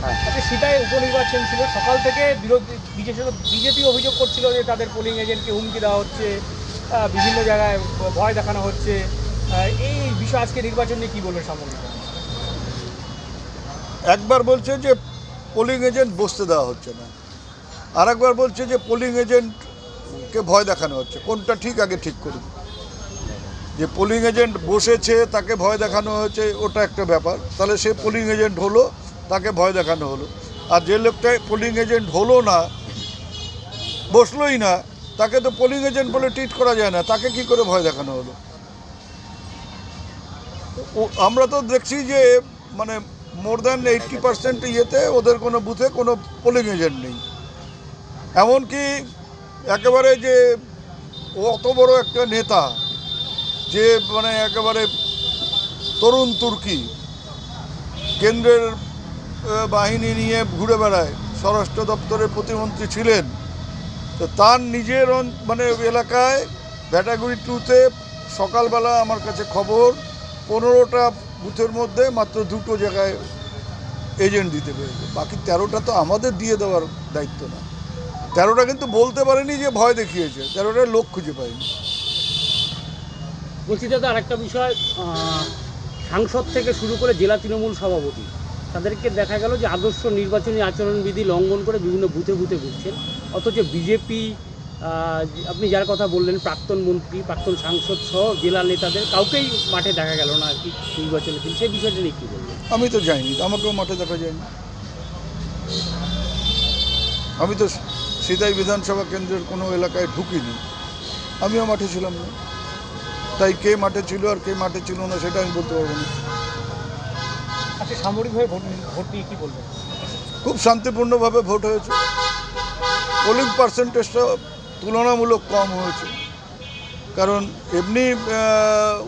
হ্যাঁ। আচ্ছা সেটাই উপনির্বাচন ছিল। সকাল থেকে বিরোধী বিশেষত বিজেপি অভিযোগ করছিল যে তাদের পোলিং এজেন্টকে হুমকি দেওয়া হচ্ছে বিভিন্ন জায়গায় ভয় দেখানো হচ্ছে। এই বিষয়ে আজকে নির্বাচন নিয়ে কী বলবেন সামগ্রিক? একবার বলছে যে পোলিং এজেন্ট বসতে দেওয়া হচ্ছে না। আর একবার বলছে যে পোলিং এজেন্টকে ভয় দেখানো হচ্ছে। কোনটা ঠিক আগে ঠিক করুন। যে পোলিং এজেন্ট বসেছে তাকে ভয় দেখানো হয়েছে ওটা একটা ব্যাপার। তাহলে সে পোলিং এজেন্ট হলো তাকে ভয় দেখানো হলো। আর যে লোকটা পোলিং এজেন্ট হলো না, বসলোই না, তাকে তো পোলিং এজেন্ট বলে ট্রিট করা যায় না, তাকে কি করে ভয় দেখানো হলো? আমরা তো দেখছি যে মানে মোর দ্যান এইটটি পার্সেন্ট ইয়েতে ওদের কোনো বুথে কোনো পোলিং এজেন্ট নেই। এমনকি একেবারে যে অত বড় একটা নেতা, যে মানে একেবারে তরুণ তুর্কি, কেন্দ্রের বাহিনী নিয়ে ঘুরে বেড়ায়। স্বরাষ্ট্র দপ্তরের প্রতিমন্ত্রী ছিলেন। তো তার নিজের মানে এলাকায় ভ্যাটাগুড়ি টুতে সকালবেলা আমার কাছে খবর, পনেরোটা বুথের মধ্যে মাত্র দুটো জায়গায় এজেন্ট দিতে পেরেছে। বাকি তেরোটা তো আমাদের দিয়ে দেওয়ার দায়িত্ব না। তেরোটা কিন্তু বলতে পারেনি যে ভয় দেখিয়েছে। তেরোটা লোক খুঁজে পায়নি বলছি দাদা, আরেকটা বিষয় সাংসদ থেকে শুরু করে জেলা তৃণমূল সভাপতি। তাদেরকে দেখা গেল যে আদর্শ নির্বাচনী আচরণবিধি লঙ্ঘন করে বিভিন্ন বুথে বুথে ঘুরছেন। অথচ বিজেপি আপনি যার কথা বললেন, প্রাক্তন মন্ত্রী, প্রাক্তন সাংসদ সহ জেলা নেতাদের কাউকেই মাঠে দেখা গেল না আর কি নির্বাচনের দিন। সেই বিষয়টা নিয়ে কী বলবেন? আমি তো যাইনি আমাকেও মাঠে দেখা যায়নি। আমি তো সিতাই বিধানসভা কেন্দ্রের কোনো এলাকায় ঢুকিনি। আমিও মাঠে ছিলাম না। তাই কে মাঠে ছিল আর কে মাঠে ছিল না, সেটা আমি বলতে পারব না। আচ্ছা সামরিকভাবে ভোট ভোট কী খুব শান্তিপূর্ণভাবে ভোট হয়েছে। পোলিং পার্সেন্টেজটা তুলনামূলক কম হয়েছে। কারণ এমনি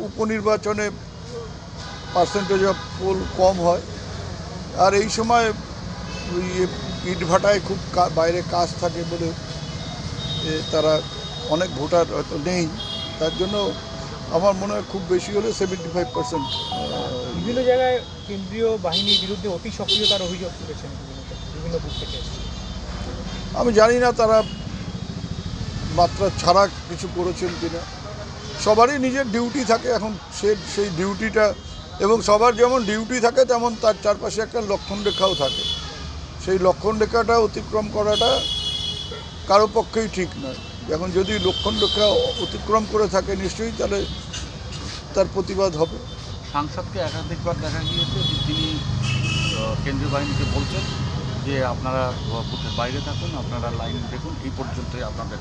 উপনির্বাচনে পার্সেন্টেজ অফ পোল কম হয়। আর এই সময় ওই ইট ভাটায় খুব বাইরে কাজ থাকে বলে তারা অনেক ভোটার হয়তো নেই। তার জন্য আমার মনে হয় খুব বেশি হলে সেভেন্টি ফাইভ পার্সেন্ট বিভিন্ন জায়গায় কেন্দ্রীয় বাহিনীর বিরুদ্ধে অতি সক্রিয়তার অভিযোগ তুলেছেন বিভিন্ন বুথ থেকে। আমি জানি না তারা মাত্রা ছাড়া কিছু করেছেন কিনা। সবারই নিজের ডিউটি থাকে এখন সে সেই ডিউটিটা এবং সবার যেমন ডিউটি থাকে তেমন তার চারপাশে একটা লক্ষণ রেখাও থাকে। সেই লক্ষণ রেখাটা অতিক্রম করাটা কারও পক্ষেই ঠিক নয়। এখন যদি লক্ষণ রেখা অতিক্রম করে থাকে নিশ্চয়ই তাহলে তার প্রতিবাদ হবে। সাংসদকে একাধিকবার দেখা গিয়েছে যে তিনি কেন্দ্রীয় বাহিনীকে বলছেন যে আপনারা বুথের বাইরে থাকুন আপনারা লাইন দেখুন এই পর্যন্তই আপনাদের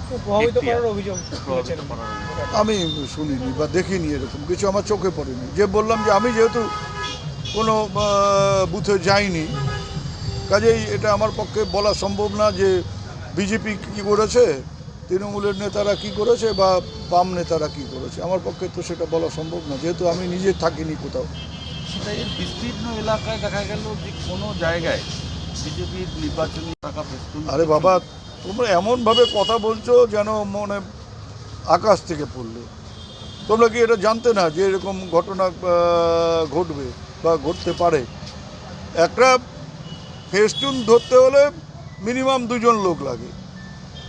আমি শুনিনি বা দেখিনি এরকম কিছু আমার চোখে পড়েনি। যে বললাম যে আমি যেহেতু কোনো বুথে যাইনি কাজেই এটা আমার পক্ষে বলা সম্ভব না যে বিজেপি কী করেছে। তৃণমূলের নেতারা কি করেছে বা বাম নেতারা কি করেছে? আমার পক্ষে তো সেটা বলা সম্ভব না যেহেতু আমি নিজে থাকিনি কোথাও। সেটা এর বিস্তীর্ণ এলাকায় দেখা গেল যে কোনো জায়গায় বিজেপির নির্বাচনী টাকা আরে বাবা তোমরা এমনভাবে কথা বলছো যেন মনে আকাশ থেকে পড়লে। তোমরা কি এটা জানতে না যে এরকম ঘটনা ঘটবে বা ঘটতে পারে? একটা ফেস্টুন ধরতে হলে মিনিমাম দুজন লোক লাগে।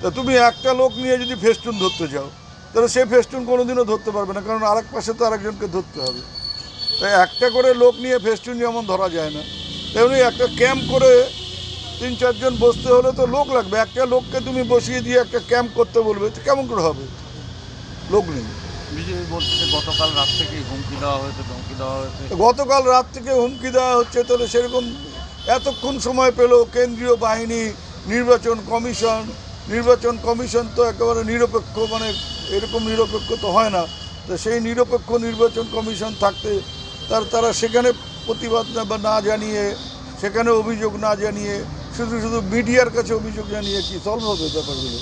তা তুমি একটা লোক নিয়ে যদি ফেস্টুন ধরতে যাও তাহলে সে ফেস্টুন কোনোদিনও ধরতে পারবে না কারণ আরেক পাশে তো আরেকজনকে ধরতে হবে। তাই একটা করে লোক নিয়ে ফেস্টুন যেমন ধরা যায় না তেমনি একটা ক্যাম্প করে তিন চারজন বসতে হলে তো লোক লাগবে। একটা লোককে তুমি বসিয়ে দিয়ে একটা ক্যাম্প করতে বলবে তো কেমন করে হবে? লোক নেই। বিজেপি বলছে যে গতকাল রাত থেকেই হুমকি দেওয়া হয়েছে ধমকি দেওয়া হয়েছে। গতকাল রাত থেকে হুমকি দেওয়া হচ্ছে তাহলে সেরকম এতক্ষণ সময় পেল কেন্দ্রীয় বাহিনী নির্বাচন কমিশন নির্বাচন কমিশন তো একেবারে নিরপেক্ষ মানে এরকম নিরপেক্ষ তো হয় না। তো সেই নিরপেক্ষ নির্বাচন কমিশন থাকতে তার, তারা সেখানে প্রতিবাদ না জানিয়ে, সেখানে অভিযোগ না জানিয়ে, শুধু শুধু মিডিয়ার কাছে অভিযোগ জানিয়ে কি সলভ হবে ব্যাপারগুলো?